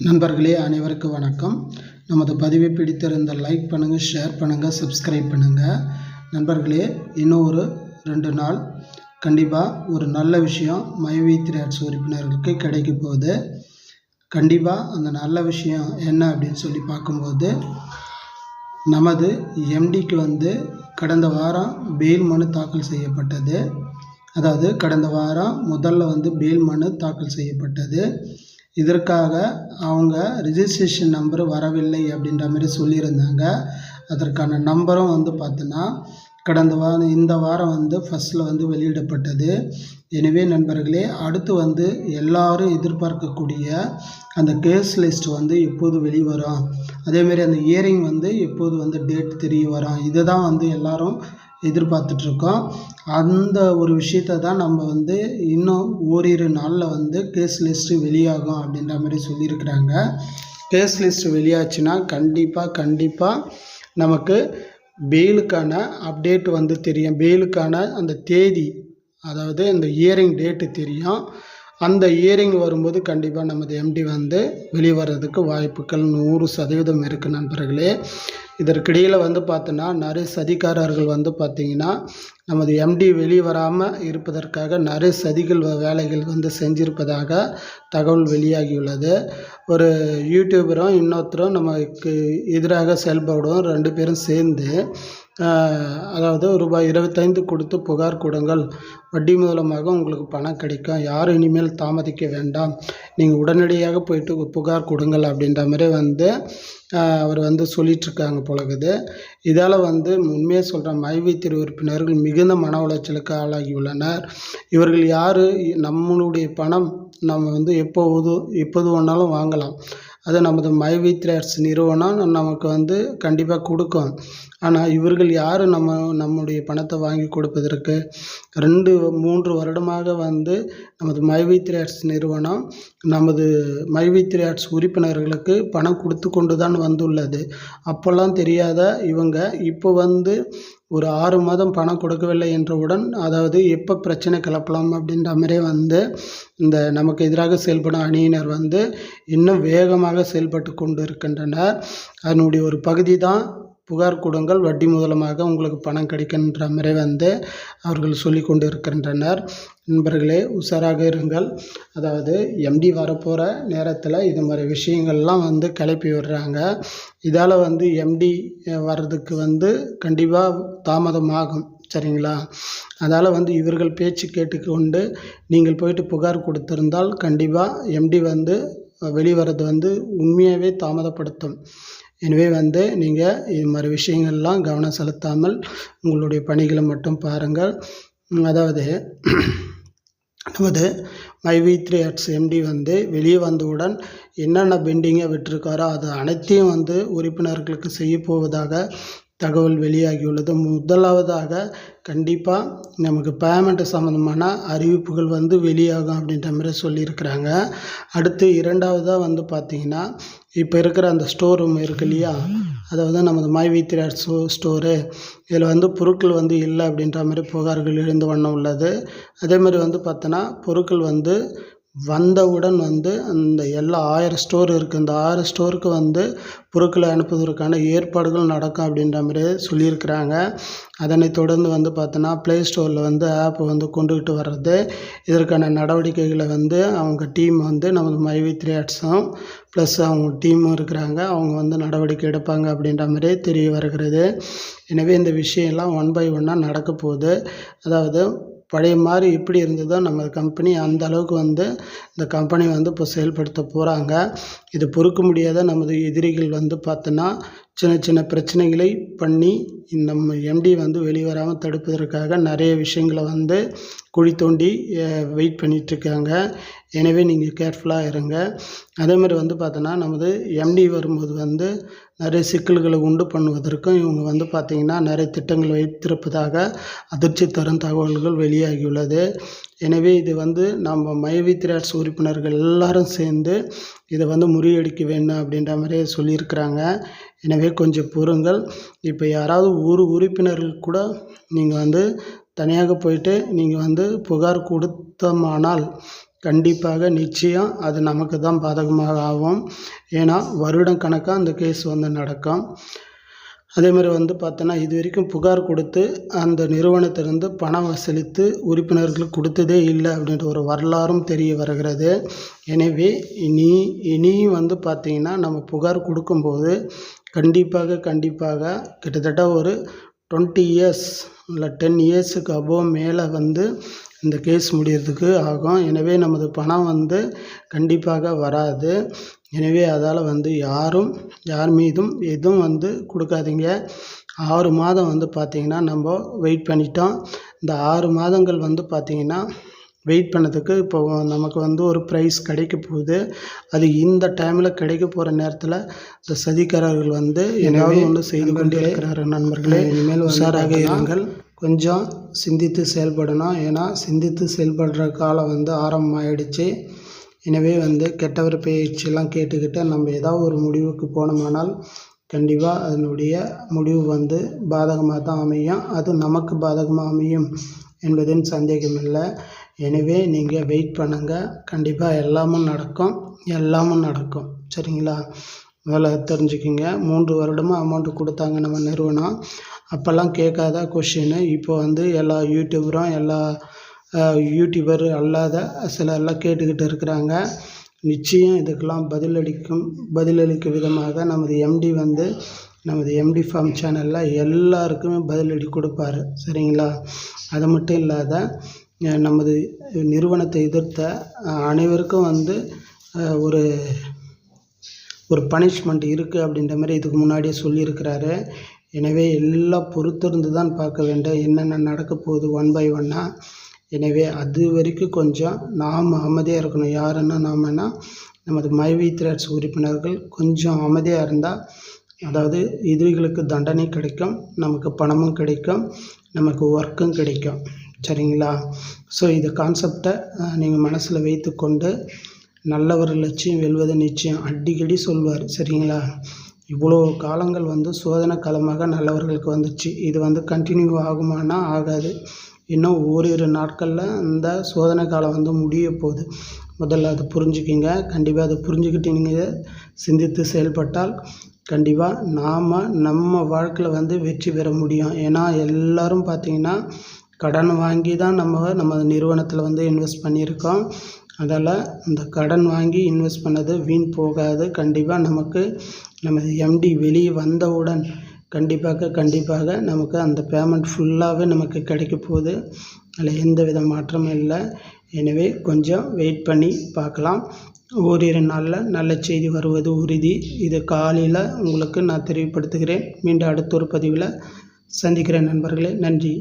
நண்பர்களே அனைவருக்கும் வணக்கம். நமது பதிவை பிடித்திருந்தால் லைக் பண்ணுங்கள் ஷேர் பண்ணுங்கள் சப்ஸ்கிரைப் பண்ணுங்கள் நண்பர்களே இன்னும் ஒரு ரெண்டு நாள் கண்டிப்பாக ஒரு நல்ல விஷயம் மைவி த்ரேட்ஸ் உறுப்பினர்களுக்கு கிடைக்க போகுது. கண்டிப்பாக அந்த நல்ல விஷயம் என்ன அப்படின்னு சொல்லி பார்க்கும்போது நமது எம்டிக்கு வந்து கடந்த வாரம் பெயில் மனு தாக்கல் செய்யப்பட்டது. அதாவது கடந்த வாரம் முதல்ல வந்து பெயில் மனு தாக்கல் செய்யப்பட்டது. இதற்காக அவங்க ரிஜிஸ்ட்ரேஷன் நம்பர் வரவில்லை அப்படின்ற மாதிரி சொல்லியிருந்தாங்க. அதற்கான நம்பரும் வந்து பார்த்தோன்னா கடந்த வாரம் இந்த வாரம் வந்து ஃபஸ்ட்டில் வந்து வெளியிடப்பட்டது. எனவே நண்பர்களே அடுத்து வந்து எல்லாரும் எதிர்பார்க்கக்கூடிய அந்த கேஸ் லிஸ்ட் வந்து எப்போது வெளிவரும்? அதேமாரி அந்த இயரிங் வந்து எப்போது வந்து டேட் தெரிய வரும்? இதை தான் வந்து எல்லாரும் எதிர்பார்த்துட்ருக்கோம். அந்த ஒரு விஷயத்தை தான் நம்ம வந்து இன்னும் ஓரிரு நாளில் வந்து கேஸ் லிஸ்ட்டு வெளியாகும் அப்படின்ற மாதிரி சொல்லியிருக்கிறாங்க. கேஸ் லிஸ்ட்டு வெளியாச்சுன்னா கண்டிப்பாக கண்டிப்பாக நமக்கு பெயிலுக்கான அப்டேட் வந்து தெரியும். பெயிலுக்கான அந்த தேதி அதாவது இந்த இயரிங் டேட்டு தெரியும். அந்த இயரிங் வரும்போது கண்டிப்பாக நமது எம்டி வந்து வெளிவரதுக்கு வாய்ப்புகள் நூறு சதவீதம் இருக்குது நண்பர்களே. இதற்கிடையில் வந்து பார்த்தோன்னா நிறைய சதிகாரர்கள் வந்து பார்த்திங்கன்னா நமது எம்டி வெளிவராமல் இருப்பதற்காக நிறைய சதிகள் வேலைகள் வந்து செஞ்சிருப்பதாக தகவல் வெளியாகியுள்ளது. ஒரு யூடியூபரும் இன்னொருத்தரும் நமக்கு எதிராக செயல்படும் ரெண்டு பேரும் சேர்ந்து அதாவது ரூபாய் இருபத்தைந்து கொடுத்து புகார் கொடுங்கள். வட்டி மூலமாக உங்களுக்கு பணம் கிடைக்கும். யாரும் இனிமேல் தாமதிக்க வேண்டாம். நீங்கள் உடனடியாக போயிட்டு புகார் கொடுங்கள் அப்படின்ற மாதிரி வந்து அவர் வந்து சொல்லிகிட்ருக்காங்க போலகுது இதால் வந்து உண்மையாக சொல்கிற மைவி திரு உறுப்பினர்கள் மிகுந்த மன உளைச்சலுக்கு ஆளாகியுள்ளனர் இவர்கள் யார்? நம்மளுடைய பணம் நம்ம வந்து எப்போது எப்போது வேணாலும் வாங்கலாம். அது நமது மைவி த்ரேட்ஸ் நிறுவனம் நமக்கு வந்து கண்டிப்பாக கொடுக்கும். ஆனால் இவர்கள் யார்? நம்ம நம்முடைய பணத்தை வாங்கி கொடுப்பதற்கு ரெண்டு மூன்று வருடமாக வந்து நமது மைவி த்ரேட்ஸ் நிறுவனம் நமது மைவி த்ரேட்ஸ் உறுப்பினர்களுக்கு பணம் கொடுத்து கொண்டு தான் வந்துள்ளது. அப்போல்லாம் தெரியாத இவங்க இப்போ வந்து ஒரு ஆறு மாதம் பணம் கொடுக்கவில்லை என்றவுடன் அதாவது எப்போ பிரச்சனை கிளப்பலாம் அப்படின்ற மாதிரியே வந்து இந்த நமக்கு எதிராக செயல்படும் அணியினர் வந்து இன்னும் வேகமாக செயல்பட்டு கொண்டு இருக்கின்றனர் அதனுடைய ஒரு பகுதி தான் புகார் கொடுங்கள் வட்டி மூலமாக உங்களுக்கு பணம் கிடைக்கின்ற முறை வந்து அவர்கள் சொல்லி கொண்டு இருக்கின்றனர் நண்பர்களே உஷாராக இருங்கள். அதாவது எம்டி வரப்போகிற நேரத்தில் இது மாதிரி விஷயங்கள்லாம் வந்து கிளப்பி விடுறாங்க. இதால் வந்து எம்டி வர்றதுக்கு வந்து கண்டிப்பாக தாமதமாகும். சரிங்களா? அதால் வந்து இவர்கள் பேச்சு கேட்டுக்கொண்டு நீங்கள் போயிட்டு புகார் கொடுத்திருந்தால் கண்டிப்பாக எம்டி வந்து வெளிவரது வந்து உண்மையாகவே தாமதப்படுத்தும். எனவே வந்து நீங்கள் இது மாதிரி விஷயங்கள்லாம் கவனம் செலுத்தாமல் உங்களுடைய பணிகளை மட்டும் பாருங்கள். அதாவது நமது மைவி த்ரீ ஹட்ஸ் எம்டி வந்து வெளியே வந்தவுடன் என்னென்ன பெண்டிங்கை விட்டுருக்காரோ அது அனைத்தையும் வந்து உறுப்பினர்களுக்கு செய்ய போவதாக தகவல் வெளியாகியுள்ளது. முதலாவதாக கண்டிப்பாக நமக்கு பேமெண்ட்டு சம்மந்தமான அறிவிப்புகள் வந்து வெளியாகும் அப்படின்ற மாதிரி சொல்லியிருக்கிறாங்க. அடுத்து இரண்டாவதாக வந்து பார்த்திங்கன்னா இப்போ இருக்கிற அந்த ஸ்டோர் ரூம் இருக்கு இல்லையா? அதாவது நமது மாய்வி வி ஸ்டோ ஸ்டோரு இதில் வந்து பொருட்கள் வந்து இல்லை அப்படின்ற மாதிரி புகார்கள் எழுந்த வண்ணம் உள்ளது. அதேமாதிரி வந்து பார்த்தோன்னா பொருட்கள் வந்து வந்தவுடன் வந்து அந்த எல்லா ஆயிரம் ஸ்டோர் இருக்குது அந்த ஆயிரம் ஸ்டோருக்கு வந்து பொருட்களை அனுப்புவதற்கான ஏற்பாடுகள் நடக்கும் அப்படின்ற மாதிரி சொல்லியிருக்கிறாங்க. அதனை தொடர்ந்து வந்து பார்த்தோன்னா ப்ளே ஸ்டோரில் வந்து ஆப் வந்து கொண்டுக்கிட்டு வர்றது. இதற்கான நடவடிக்கைகளை வந்து அவங்க டீம் வந்து நமது மைவி த்ரீ ஆட்ஸும் ப்ளஸ் அவங்க டீமும் இருக்கிறாங்க. அவங்க வந்து நடவடிக்கை எடுப்பாங்க அப்படின்ற மாதிரி தெரிய வருகிறது. எனவே இந்த விஷயம்லாம் ஒன் பை ஒன்னாக நடக்க போகுது. அதாவது பழைய மாதிரி எப்படி இருந்ததோ நம்ம கம்பெனி அந்த அளவுக்கு வந்து இந்த கம்பெனி வந்து இப்போ செயல்படுத்த போகிறாங்க இது பொறுக்க முடியாத நமது எதிரிகள் வந்து பார்த்தோன்னா சின்ன சின்ன பிரச்சனைகளை பண்ணி நம்ம எம்டி வந்து வெளிவராமல் தடுப்பதற்காக நிறைய விஷயங்களை வந்து குழி தோண்டி வெயிட் பண்ணிகிட்ருக்காங்க எனவே நீங்கள் கேர்ஃபுல்லாக இருங்க. அதேமாதிரி வந்து பார்த்தோன்னா நமது எம்டி வரும்போது வந்து நிறைய சிக்கல்களை உண்டு பண்ணுவதற்கும் இவங்க வந்து பார்த்திங்கன்னா நிறைய திட்டங்கள் வைத்திருப்பதாக அதிர்ச்சி தரும் தகவல்கள் வெளியாகியுள்ளது. எனவே இது வந்து நம்ம மைவி திராட்ஸ் உறுப்பினர்கள் எல்லாரும் சேர்ந்து இதை வந்து முறியடிக்க வேண்டும் அப்படின்ற மாதிரி சொல்லியிருக்கிறாங்க. எனவே கொஞ்சம் பொறுங்கள் இப்போ யாராவது ஒரு உறுப்பினர்கள் கூட நீங்கள் வந்து தனியாக போயிட்டு நீங்கள் வந்து புகார் கொடுத்தோமானால் கண்டிப்பாக நிச்சயம் அது நமக்கு தான் பாதகமாக ஆகும். ஏன்னா வருடம் கணக்காக அந்த கேஸ் வந்து நடக்கும். அதே மாதிரி வந்து பார்த்தோன்னா இது வரைக்கும் புகார் கொடுத்து அந்த நிறுவனத்திலிருந்து பணம் வசூலித்து உறுப்பினர்களுக்கு கொடுத்ததே இல்லை அப்படின்ற ஒரு வரலாறும் தெரிய வருகிறது. எனவே இனி இனியும் வந்து பார்த்திங்கன்னா நம்ம புகார் கொடுக்கும்போது கண்டிப்பாக கண்டிப்பாக கிட்டத்தட்ட ஒரு டுவெண்ட்டி இயர்ஸ் இல்லை டென் இயர்ஸுக்கு அபோவ் மேலே வந்து இந்த கேஸ் முடியறதுக்கு ஆகும். எனவே நமது பணம் வந்து கண்டிப்பாக வராது. எனவே அதால் வந்து யாரும் யார் மீதும் எதுவும் வந்து கொடுக்காதீங்க. ஆறு மாதம் வந்து பார்த்திங்கன்னா நம்ம வெயிட் பண்ணிட்டோம். இந்த ஆறு மாதங்கள் வந்து பார்த்திங்கன்னா வெயிட் பண்ணதுக்கு இப்போ நமக்கு வந்து ஒரு ப்ரைஸ் கிடைக்க போகுது. அது இந்த டைமில் கிடைக்க போகிற நேரத்தில் இந்த சதிகாரர்கள் வந்து ஏதாவது ஒன்று செய்து கொண்டே இருக்கிறாரு நண்பர்களே. இனிமேல் உஷாராக இருங்கள். கொஞ்சம் சிந்தித்து செயல்படணும். ஏன்னா சிந்தித்து செயல்படுற காலம் வந்து ஆரம்பமாயிடுச்சு. எனவே வந்து கெட்டவர் பேச்செல்லாம் கேட்டுக்கிட்டு நம்ம ஏதாவது ஒரு முடிவுக்கு போனோமானால் கண்டிப்பாக அதனுடைய முடிவு வந்து பாதகமாக தான் அமையும். அது நமக்கு பாதகமாக அமையும் என்பதின் சந்தேகம் இல்லை எனவே நீங்கள் வெயிட் பண்ணுங்கள் கண்டிப்பாக எல்லாமும் நடக்கும். எல்லாமும் நடக்கும். சரிங்களா? முதல்ல தெரிஞ்சுக்கிங்க. மூன்று வருடமாக அமௌண்ட்டு கொடுத்தாங்க நம்ம நிறுவனம். அப்போல்லாம் கேட்காத கொஷின்னு இப்போ வந்து எல்லா யூடியூபரும் எல்லா யூடியூபர் அல்லாத சிலர்லாம் கேட்டுக்கிட்டு இருக்கிறாங்க. நிச்சயம் இதுக்கெல்லாம் பதிலளிக்கும் பதிலளிக்கும் விதமாக நமது எம்டி வந்து நமது எம்டி ஃபார்ம் சேனலில் எல்லாருக்குமே பதிலடி கொடுப்பாரு. சரிங்களா? அது மட்டும் இல்லாத நமது நிறுவனத்தை எதிர்த்த அனைவருக்கும் வந்து ஒரு ஒரு பனிஷ்மெண்ட் இருக்குது அப்படின்ற மாதிரி இதுக்கு முன்னாடியே சொல்லியிருக்கிறாரு. எனவே எல்லாம் பொறுத்திருந்து தான் பார்க்க வேண்டும். என்னென்ன நடக்க போகுது ஒன் பை ஒன்னாக எனவே அது வரைக்கும் கொஞ்சம் நாம் அமைதியாக இருக்கணும். யாருன்னா நாமன்னா நமது மைவி த்ரெட்ஸ் உறுப்பினர்கள் கொஞ்சம் அமைதியாக இருந்தால் அதாவது எதிரிகளுக்கு தண்டனை கிடைக்கும் நமக்கு பணமும் கிடைக்கும் நமக்கு ஒர்க்கும் கிடைக்கும். சரிங்களா? ஸோ இந்த கான்செப்டை நீங்கள் மனசில் வைத்துக்கொண்டு நல்லவர் லட்சியம் வெல்வது நிச்சயம். அடிக்கடி சொல்வார் சரிங்களா? இவ்வளோ காலங்கள் வந்து சோதனை காலமாக நல்லவர்களுக்கு வந்துச்சு. இது வந்து கண்டினியூ ஆகுமானா ஆகாது. இன்னும் ஓரிரு நாட்களில் அந்த சோதனை காலம் வந்து முடிய போகுது. முதல்ல அதை புரிஞ்சுக்கிங்க. கண்டிப்பாக அதை புரிஞ்சுக்கிட்டு நீங்கள் சிந்தித்து செயல்பட்டால் கண்டிப்பாக நாம் நம்ம வாழ்க்கையில் வந்து வெற்றி பெற முடியும். ஏன்னா எல்லோரும் பார்த்திங்கன்னா கடன் வாங்கி தான் நம்ம நம்ம நிறுவனத்தில் வந்து இன்வெஸ்ட் பண்ணியிருக்கோம். அதால் இந்த கடன் வாங்கி இன்வெஸ்ட் பண்ணது வீண் போகாது கண்டிப்பாக நமக்கு நமது எம்டி வெளியே வந்தவுடன் கண்டிப்பாக கண்டிப்பாக நமக்கு அந்த பேமெண்ட் ஃபுல்லாகவே நமக்கு கிடைக்க போகுது. அதில் எந்த வித மாற்றமும் இல்லை. எனவே கொஞ்சம் வெயிட் பண்ணி பார்க்கலாம். ஓரிரு நாளில் நல்ல செய்தி வருவது உறுதி. இது காலையில் உங்களுக்கு நான் தெரியப்படுத்துகிறேன். மீண்டும் அடுத்த ஒரு பதிவில் சந்திக்கிறேன் நண்பர்களே. நன்றி.